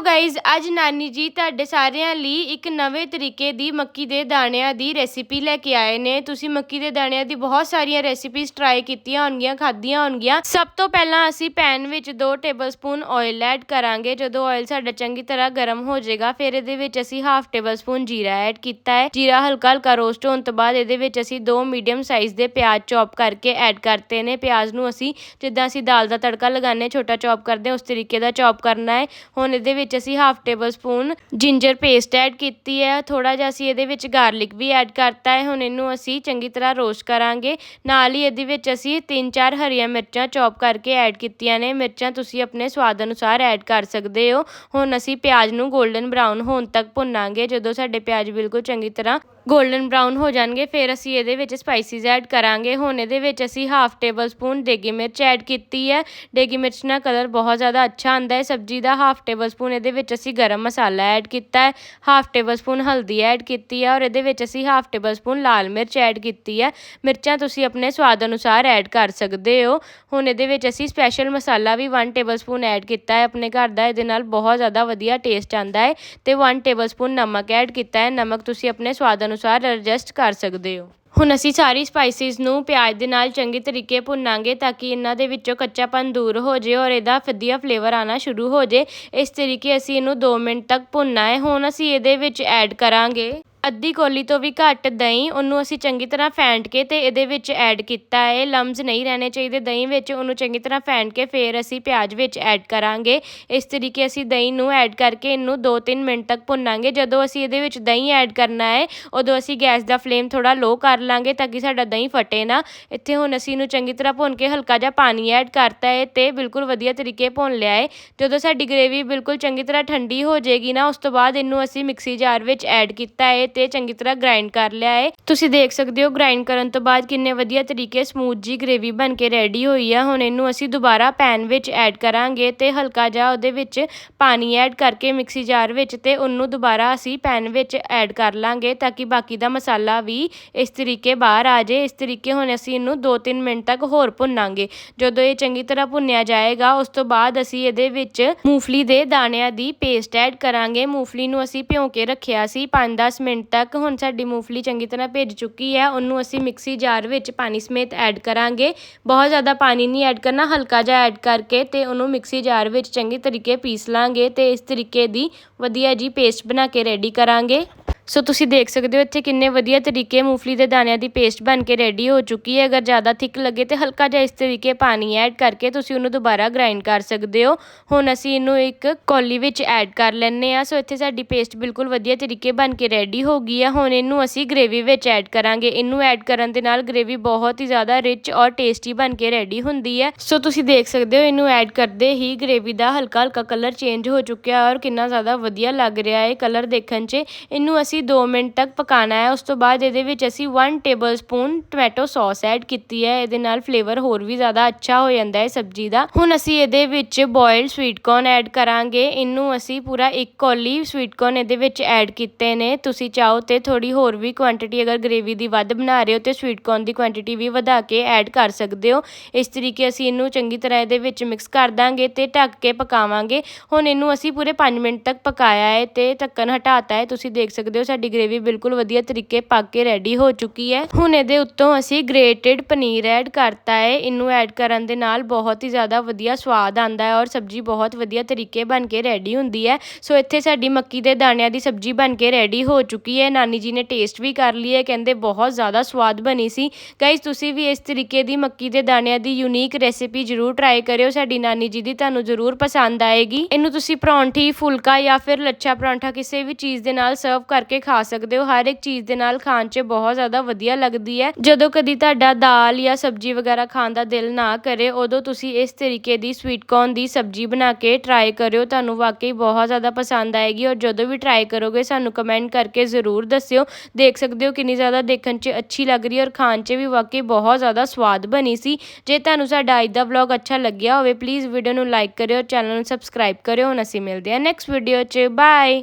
So guys ਅੱਜ ਨਾਨੀ ਜੀ ਤੁਹਾਡੇ ਸਾਰਿਆਂ ਲਈ ਇੱਕ ਨਵੇਂ ਤਰੀਕੇ ਦੀ ਮੱਕੀ ਦੇ ਦਾਣਿਆਂ ਦੀ ਰੈਸਿਪੀ ਲੈ ਕੇ ਆਏ ਨੇ। ਤੁਸੀਂ ਮੱਕੀ ਦੇ ਦਾਣਿਆਂ ਦੀ ਬਹੁਤ ਸਾਰੀਆਂ ਰੈਸਿਪੀਜ਼ ਟਰਾਈ ਕੀਤੀਆਂ ਹੋਣਗੀਆਂ, ਖਾਧੀਆਂ ਹੋਣਗੀਆਂ। ਸਭ ਤੋਂ ਪਹਿਲਾਂ ਅਸੀਂ ਪੈਨ ਵਿੱਚ 2 ਟੇਬਲਸਪੂਨ ਆਇਲ ਐਡ ਕਰਾਂਗੇ। ਜਦੋਂ ਆਇਲ ਸਾਡਾ ਚੰਗੀ ਤਰ੍ਹਾਂ ਗਰਮ ਹੋ ਜਾਏਗਾ, ਫਿਰ ਇਹਦੇ ਵਿੱਚ ਅਸੀਂ ਹਾਫ ਟੇਬਲਸਪੂਨ ਜੀਰਾ ਐਡ ਕੀਤਾ ਹੈ। ਜੀਰਾ ਹਲਕਾ ਹਲਕਾ ਰੋਸਟ ਹੋਣ ਤੋਂ ਬਾਅਦ ਇਹਦੇ ਵਿੱਚ ਅਸੀਂ ਦੋ ਮੀਡੀਅਮ ਸਾਈਜ਼ ਦੇ ਪਿਆਜ਼ ਚੌਪ ਕਰਕੇ ਐਡ ਕਰਤੇ ਨੇ। ਪਿਆਜ਼ ਨੂੰ ਅਸੀਂ ਜਿੱਦਾਂ ਅਸੀਂ ਦਾਲ ਦਾ ਤੜਕਾ ਲਗਾਉਂਦੇ ਹਾਂ, ਛੋਟਾ ਚੌਪ ਕਰਦੇ ਹਾਂ, ਉਸ ਤਰੀਕੇ ਦਾ ਚੌਪ ਕਰਨਾ ਹੈ। ਹੁਣ ਇਹਦੇ ਵਿੱਚ ਅਸੀਂ half tablespoon ginger paste add ਕੀਤੀ ਹੈ। ਥੋੜਾ ਜਿਹਾ ਅਸੀਂ ਇਹਦੇ ਵਿੱਚ ਗਾਰਲਿਕ ਵੀ ਐਡ ਕਰਤਾ ਹੈ। ਹੁਣ ਇਹਨੂੰ ਅਸੀਂ ਚੰਗੀ ਤਰ੍ਹਾਂ ਰੋਸਟ ਕਰਾਂਗੇ। ਨਾਲ ਹੀ ਇਹਦੇ ਵਿੱਚ ਅਸੀਂ 3-4 ਹਰੀਆਂ ਮਿਰਚਾਂ ਚੌਪ ਕਰਕੇ ਐਡ ਕੀਤੀਆਂ ਨੇ। ਮਿਰਚਾਂ ਤੁਸੀਂ ਆਪਣੇ ਸਵਾਦ ਅਨੁਸਾਰ ਐਡ ਕਰ ਸਕਦੇ ਹੋ। ਹੁਣ ਅਸੀਂ ਪਿਆਜ਼ ਨੂੰ 골ਡਨ ਬਰਾਊਨ ਹੋਣ ਤੱਕ ਭੁੰਨਾਂਗੇ। ਜਦੋਂ ਸਾਡੇ ਪਿਆਜ਼ ਬਿਲਕੁਲ ਚੰਗੀ ਤਰ੍ਹਾਂ ਗੋਲਡਨ ਬਰਾਊਨ ਹੋ ਜਾਣਗੇ, ਫਿਰ ਅਸੀਂ ਇਹਦੇ ਵਿੱਚ ਸਪਾਈਸਿਸ ਐਡ ਕਰਾਂਗੇ। ਹੁਣ ਇਹਦੇ ਵਿੱਚ ਅਸੀਂ ਹਾਫ ਟੇਬਲ ਸਪੂਨ ਦੇਗੀ ਮਿਰਚ ਐਡ ਕੀਤੀ ਹੈ। ਦੇਗੀ ਮਿਰਚ ਨਾਲ ਕਲਰ ਬਹੁਤ ਜ਼ਿਆਦਾ ਅੱਛਾ ਆਉਂਦਾ ਹੈ। ਸਬਜ਼ੀ ਦਾ ਹਾਫ ਟੇਬਲ ਸਪੂਨ ਇਹਦੇ ਵਿੱਚ ਅਸੀਂ ਗਰਮ ਮਸਾਲਾ ਐਡ ਕੀਤਾ ਹੈ। ਹਾਫ ਟੇਬਲ ਸਪੂਨ ਹਲਦੀ ਐਡ ਕੀਤੀ ਹੈ ਔਰ ਇਹਦੇ ਵਿੱਚ ਅਸੀਂ ਹਾਫ ਟੇਬਲ ਸਪੂਨ ਲਾਲ ਮਿਰਚ ਐਡ ਕੀਤੀ ਹੈ। ਮਿਰਚਾਂ ਤੁਸੀਂ ਆਪਣੇ ਸਵਾਦ ਅਨੁਸਾਰ ਐਡ ਕਰ ਸਕਦੇ ਹੋ। ਹੁਣ ਇਹਦੇ ਵਿੱਚ ਅਸੀਂ ਸਪੈਸ਼ਲ ਮਸਾਲਾ ਵੀ 1 ਟੇਬਲ ਸਪੂਨ ਐਡ ਕੀਤਾ ਹੈ। ਆਪਣੇ ਘਰ ਦਾ ਇਹਦੇ ਨਾਲ ਬਹੁਤ ਜ਼ਿਆਦਾ ਵਧੀਆ ਟੇਸਟ ਆਉਂਦਾ ਹੈ। ਤੇ 1 ਟੇਬਲ ਸਪੂਨ ਨਮਕ ਐਡ ਕੀਤਾ ਹੈ। ਨਮਕ ਤੁਸੀਂ ਆਪਣੇ ਸਵਾਦ ਅਨੁਸਾਰ ਐਡਜਸਟ ਕਰ ਸਕਦੇ ਹੋ। ਹੁਣ ਅਸੀਂ ਸਾਰੀ ਸਪਾਈਸਿਸ ਨੂੰ ਪਿਆਜ਼ ਦੇ ਨਾਲ ਚੰਗੀ ਤਰੀਕੇ ਭੁੰਨਾਂਗੇ ਤਾਂ ਕਿ ਇਹਨਾਂ ਦੇ ਵਿੱਚੋਂ ਕੱਚਾਪਨ ਦੂਰ ਹੋ ਜੇ ਔਰ ਇਹਦਾ ਵਧੀਆ ਫਲੇਵਰ ਆਣਾ ਸ਼ੁਰੂ ਹੋ ਜੇ ਇਸ ਤਰੀਕੇ ਅਸੀਂ ਇਹਨੂੰ 2 ਮਿੰਟ ਤੱਕ ਭੁੰਨਣਾ ਹੈ। ਹੁਣ ਅਸੀਂ ਇਹਦੇ ਵਿੱਚ ਐਡ ਕਰਾਂਗੇ। ਅੱਧੀ ਕੋਲੀ ਤੋਂ ਵੀ ਘੱਟ ਦਹੀਂ, ਉਹਨੂੰ ਅਸੀਂ ਚੰਗੀ ਤਰ੍ਹਾਂ ਫੈਂਟ ਕੇ ਅਤੇ ਇਹਦੇ ਵਿੱਚ ਐਡ ਕੀਤਾ ਹੈ। ਲੰਮਜ਼ ਨਹੀਂ ਰਹਿਣੇ ਚਾਹੀਦੇ। ਦਹੀਂ ਵਿੱਚ ਉਹਨੂੰ ਚੰਗੀ ਤਰ੍ਹਾਂ ਫੈਂਟ ਕੇ ਫਿਰ ਅਸੀਂ ਪਿਆਜ਼ ਵਿੱਚ ਐਡ ਕਰਾਂਗੇ। ਇਸ ਤਰੀਕੇ ਅਸੀਂ ਦਹੀਂ ਨੂੰ ਐਡ ਕਰਕੇ ਇਹਨੂੰ 2-3 ਮਿੰਟ ਤੱਕ ਭੁੰਨਾਂਗੇ। ਜਦੋਂ ਅਸੀਂ ਇਹਦੇ ਵਿੱਚ ਦਹੀਂ ਐਡ ਕਰਨਾ ਹੈ, ਉਦੋਂ ਅਸੀਂ ਗੈਸ ਦਾ ਫਲੇਮ ਥੋੜ੍ਹਾ ਲੋਅ ਕਰ ਲਾਂਗੇ ਤਾਂ ਕਿ ਸਾਡਾ ਦਹੀਂ ਫਟੇ ਨਾ। ਇੱਥੇ ਹੁਣ ਅਸੀਂ ਇਹਨੂੰ ਚੰਗੀ ਤਰ੍ਹਾਂ ਭੁੰਨ ਕੇ ਹਲਕਾ ਜਿਹਾ ਪਾਣੀ ਐਡ ਕਰਤਾ ਹੈ ਅਤੇ ਬਿਲਕੁਲ ਵਧੀਆ ਤਰੀਕੇ ਭੁੰਨ ਲਿਆ ਹੈ। ਜਦੋਂ ਸਾਡੀ ਗ੍ਰੇਵੀ ਬਿਲਕੁਲ ਚੰਗੀ ਤਰ੍ਹਾਂ ਠੰਡੀ ਹੋ ਜਾਏਗੀ ਨਾ, ਉਸ ਤੋਂ ਬਾਅਦ ਇਹਨੂੰ ਅਸੀਂ ਮਿਕਸੀ ਜਾਰ ਵਿੱਚ ਐਡ ਕੀਤਾ ਹੈ ਤੇ ਚੰਗੀ ਤਰ੍ਹਾਂ ਗ੍ਰਾਈਂਡ ਕਰ ਲਿਆ ਹੈ ਤੁਸੀਂ ਦੇਖ ਸਕਦੇ ਹੋ ਗ੍ਰਾਈਂਡ ਕਰਨ ਤੋਂ ਬਾਅਦ ਕਿੰਨੇ ਵਧੀਆ ਤਰੀਕੇ ਸਮੂਥ ਜੀ ਗ੍ਰੇਵੀ ਬਣ ਕੇ ਰੈਡੀ ਹੋਈ ਆ। ਹੁਣ ਇਹਨੂੰ ਅਸੀਂ ਦੁਬਾਰਾ ਪੈਨ ਵਿੱਚ ਐਡ ਕਰਾਂਗੇ ਤੇ ਹਲਕਾ ਜਿਹਾ ਉਹਦੇ ਵਿੱਚ ਪਾਣੀ ਐਡ ਕਰਕੇ ਮਿਕਸੀ ਜਾਰ ਵਿੱਚ ਤੇ ਉਹਨੂੰ ਦੁਬਾਰਾ ਅਸੀਂ ਪੈਨ ਵਿੱਚ ਐਡ ਕਰ ਲਾਂਗੇ ਤਾਂ ਕਿ ਬਾਕੀ ਦਾ ਮਸਾਲਾ ਵੀ ਇਸ ਤਰੀਕੇ ਬਾਹਰ ਆ ਜਾਏ। ਇਸ ਤਰੀਕੇ ਹੁਣ ਅਸੀਂ ਇਹਨੂੰ 2-3 ਮਿੰਟ ਤੱਕ ਹੋਰ ਭੁੰਨਾਂਗੇ। ਜਦੋਂ ਇਹ ਚੰਗੀ ਤਰ੍ਹਾਂ ਭੁੰਨਿਆ ਜਾਏਗਾ, ਉਸ ਤੋਂ ਬਾਅਦ ਅਸੀਂ ਇਹਦੇ ਵਿੱਚ ਮੂੰਗਫਲੀ ਦੇ ਦਾਣਿਆਂ ਦੀ ਪੇਸਟ ਐਡ ਕਰਾਂਗੇ। ਮੂੰਗਫਲੀ ਨੂੰ ਅਸੀਂ ਭਿਉਂ ਕੇ ਰੱਖਿਆ ਸੀ 5-10 ਮਿੰਟ ਤੱਕ ਹੁਣ ਸਾਡੀ ਮੂੰਗਫਲੀ ਚੰਗੀ ਤਰ੍ਹਾਂ ਭਿੱਜ ਚੁੱਕੀ ਹੈ, ਉਹਨੂੰ ਅਸੀਂ ਮਿਕਸੀ ਜਾਰ ਵਿੱਚ ਪਾਣੀ ਸਮੇਤ ਐਡ ਕਰਾਂਗੇ। ਬਹੁਤ ਜ਼ਿਆਦਾ ਪਾਣੀ ਨਹੀਂ ਐਡ ਕਰਨਾ, ਹਲਕਾ ਜਿਹਾ ਐਡ ਕਰਕੇ ਤੇ ਉਹਨੂੰ ਮਿਕਸੀ ਜਾਰ ਵਿੱਚ ਚੰਗੀ ਤਰੀਕੇ ਪੀਸ ਲਾਂਗੇ ਤੇ ਇਸ ਤਰੀਕੇ ਦੀ ਵਧੀਆ ਜੀ ਪੇਸਟ ਬਣਾ ਕੇ ਰੈਡੀ ਕਰਾਂਗੇ। ਸੋ ਤੁਸੀਂ ਦੇਖ ਸਕਦੇ ਹੋ ਇੱਥੇ ਕਿੰਨੇ ਵਧੀਆ ਤਰੀਕੇ ਮੂੰਗਫਲੀ ਦੇ ਦਾਣਿਆਂ ਦੀ ਪੇਸਟ ਬਣ ਕੇ ਰੈਡੀ ਹੋ ਚੁੱਕੀ ਹੈ। ਅਗਰ ਜ਼ਿਆਦਾ ਥਿਕ ਲੱਗੇ ਤੇ ਹਲਕਾ ਜਿਹਾ ਇਸ ਤਰੀਕੇ ਪਾਣੀ ਐਡ ਕਰਕੇ ਤੁਸੀਂ ਉਹਨੂੰ ਦੁਬਾਰਾ ਗ੍ਰਾਈਂਡ ਕਰ ਸਕਦੇ ਹੋ। ਹੁਣ ਅਸੀਂ ਇਹਨੂੰ ਇੱਕ ਕੌਲੀ ਵਿੱਚ ਐਡ ਕਰ ਲੈਂਦੇ ਆ ਸੋ ਇੱਥੇ ਸਾਡੀ ਪੇਸਟ ਬਿਲਕੁਲ ਵਧੀਆ ਤਰੀਕੇ ਬਣ ਕੇ ਰੈਡੀ ਹੋ ਗਈ ਹੈ ਹੁਣ ਇਹਨੂੰ ਅਸੀਂ ਗ੍ਰੇਵੀ ਵਿੱਚ ਐਡ ਕਰਾਂਗੇ। ਇਹਨੂੰ ਐਡ ਕਰਨ ਦੇ ਨਾਲ ਗ੍ਰੇਵੀ ਬਹੁਤ ਹੀ ਜ਼ਿਆਦਾ ਰਿਚ ਔਰ ਟੇਸਟੀ ਬਣ ਕੇ ਰੈਡੀ ਹੁੰਦੀ ਹੈ। ਸੋ ਤੁਸੀਂ ਦੇਖ ਸਕਦੇ ਹੋ ਇਹਨੂੰ ਐਡ ਕਰਦੇ ਹੀ ਗ੍ਰੇਵੀ ਦਾ ਹਲਕਾ ਹਲਕਾ ਕਲਰ ਚੇਂਜ ਹੋ ਚੁੱਕਿਆ ਔਰ ਕਿੰਨਾ ਜ਼ਿਆਦਾ ਵਧੀਆ ਲੱਗ ਰਿਹਾ ਹੈ ਕਲਰ ਦੇਖਣ 'ਚ। ਇਹਨੂੰ ਅਸੀਂ 2 ਮਿੰਟ ਤੱਕ ਪਕਾਉਣਾ ਹੈ। ਉਸ ਤੋਂ ਬਾਅਦ ਇਹਦੇ ਵਿੱਚ ਅਸੀਂ 1 tablespoon tomato sauce add ਕੀਤੀ ਹੈ। ਇਹਦੇ ਨਾਲ ਫਲੇਵਰ ਹੋਰ ਵੀ ਜ਼ਿਆਦਾ ਅੱਛਾ ਹੋ ਜਾਂਦਾ ਹੈ ਸਬਜ਼ੀ ਦਾ। ਹੁਣ ਅਸੀਂ ਇਹਦੇ ਵਿੱਚ ਬੋਇਲਡ ਸਵੀਟ ਕੌਰਨ ਐਡ ਕਰਾਂਗੇ। ਇਹਨੂੰ ਅਸੀਂ ਪੂਰਾ ਇੱਕ ਕੌਲੀ ਸਵੀਟ ਕੌਰਨ ਇਹਦੇ ਵਿੱਚ ਐਡ ਕੀਤੇ ਨੇ। ਤੁਸੀਂ ਚਾਹੋ ਤੇ ਥੋੜੀ ਹੋਰ ਵੀ ਕੁਆਂਟੀਟੀ ਅਗਰ ਗ੍ਰੇਵੀ ਦੀ ਵੱਧ ਬਣਾ ਰਹੇ ਹੋ ਤੇ ਸਵੀਟ ਕੌਰਨ ਦੀ ਕੁਆਂਟੀਟੀ ਵੀ ਵਧਾ ਕੇ ਐਡ ਕਰ ਸਕਦੇ ਹੋ। ਇਸ ਤਰੀਕੇ ਅਸੀਂ ਇਹਨੂੰ ਚੰਗੀ ਤਰ੍ਹਾਂ ਇਹਦੇ ਵਿੱਚ ਮਿਕਸ ਕਰ ਦਾਂਗੇ ਤੇ ਢੱਕ ਕੇ ਪਕਾਵਾਂਗੇ। ਹੁਣ ਇਹਨੂੰ ਅਸੀਂ ਪੂਰੇ 5 ਮਿੰਟ ਤੱਕ ਪਕਾਇਆ ਹੈ ਤੇ ਢੱਕਣ ਹਟਾਤਾ ਹੈ। ਤੁਸੀਂ ਦੇਖ ਸਕਦੇ ਹੋ ਸਾਡੀ ਗ੍ਰੇਵੀ ਬਿਲਕੁਲ ਵਧੀਆ ਤਰੀਕੇ ਪੱਕ ਕੇ ਰੈਡੀ ਹੋ ਚੁੱਕੀ ਹੈ। ਹੁਣ ਇਹਦੇ ਉੱਤੋਂ ਅਸੀਂ ਗ੍ਰੇਟਡ ਪਨੀਰ ਐਡ ਕਰਤਾ ਹੈ। ਇਹਨੂੰ ਐਡ ਕਰਨ ਦੇ ਨਾਲ ਬਹੁਤ ਹੀ ਜ਼ਿਆਦਾ ਵਧੀਆ ਸਵਾਦ ਆਂਦਾ ਹੈ ਔਰ ਸਬਜ਼ੀ ਬਹੁਤ ਵਧੀਆ ਤਰੀਕੇ ਬਣ ਕੇ ਰੈਡੀ ਹੁੰਦੀ ਹੈ। ਸੋ ਇੱਥੇ ਸਾਡੀ ਮੱਕੀ ਦੇ ਦਾਣਿਆਂ ਦੀ ਸਬਜ਼ੀ ਬਣ ਕੇ ਰੈਡੀ ਹੋ ਚੁੱਕੀ ਹੈ। ਨਾਨੀ ਜੀ ਨੇ ਟੇਸਟ ਵੀ ਕਰ ਲਈ ਹੈ, ਕਹਿੰਦੇ ਬਹੁਤ ਜ਼ਿਆਦਾ ਸਵਾਦ ਬਣੀ ਸੀ। ਗਾਇਸ ਤੁਸੀਂ ਵੀ ਇਸ ਤਰੀਕੇ ਦੀ ਮੱਕੀ ਦੇ ਦਾਣਿਆਂ ਦੀ ਯੂਨੀਕ ਰੈਸਿਪੀ ਜ਼ਰੂਰ ਟਰਾਈ ਕਰਿਓ। ਸਾਡੀ ਨਾਨੀ ਜੀ ਦੀ ਤੁਹਾਨੂੰ ਜ਼ਰੂਰ ਪਸੰਦ ਆਏਗੀ। ਇਹਨੂੰ ਤੁਸੀਂ ਪਰੌਂਠੀ, ਫੁਲਕਾ ਜਾਂ ਫਿਰ ਲੱਛਾ ਪਰੌਂਠਾ ਕਿਸੇ ਵੀ ਚੀਜ਼ ਦੇ ਨਾਲ ਸਰਵ ਕਰਕੇ ਖਾ ਸਕਦੇ ਹੋ। ਹਰ ਇੱਕ ਚੀਜ਼ ਦੇ ਨਾਲ ਖਾਣ 'ਚ ਬਹੁਤ ਜ਼ਿਆਦਾ ਵਧੀਆ ਲੱਗਦੀ ਹੈ। ਜਦੋਂ ਕਦੀ ਤੁਹਾਡਾ ਦਾਲ ਜਾਂ ਸਬਜ਼ੀ ਵਗੈਰਾ ਖਾਣ ਦਾ ਦਿਲ ਨਾ ਕਰੇ, ਉਦੋਂ ਤੁਸੀਂ ਇਸ ਤਰੀਕੇ ਦੀ ਸਵੀਟ ਕੌਰਨ ਦੀ ਸਬਜ਼ੀ ਬਣਾ ਕੇ ਟਰਾਈ ਕਰਿਓ। ਤੁਹਾਨੂੰ ਵਾਕਈ ਬਹੁਤ ਜ਼ਿਆਦਾ ਪਸੰਦ ਆਏਗੀ ਔਰ ਜਦੋਂ ਵੀ ਟਰਾਈ ਕਰੋਗੇ, ਸਾਨੂੰ ਕਮੈਂਟ ਕਰਕੇ ਜ਼ਰੂਰ ਦੱਸਿਓ। ਦੇਖ ਸਕਦੇ ਹੋ ਕਿੰਨੀ ਜ਼ਿਆਦਾ ਦੇਖਣ 'ਚ ਅੱਛੀ ਲੱਗ ਰਹੀ ਹੈ ਔਰ ਖਾਣ 'ਚ ਵੀ ਵਾਕਈ ਬਹੁਤ ਜ਼ਿਆਦਾ ਸਵਾਦ ਬਣੀ ਸੀ। ਜੇ ਤੁਹਾਨੂੰ ਸਾਡਾ ਅੱਜ ਦਾ ਵਲੌਗ ਅੱਛਾ ਲੱਗਿਆ ਹੋਵੇ ਪਲੀਜ਼ ਵੀਡੀਓ ਨੂੰ ਲਾਈਕ ਕਰਿਓ, ਚੈਨਲ ਨੂੰ ਸਬਸਕ੍ਰਾਈਬ ਕਰਿਓ। ਹੁਣ ਅਸੀਂ ਮਿਲਦੇ ਹਾਂ ਨੈਕਸਟ ਵੀਡੀਓ 'ਚ। ਬਾਏ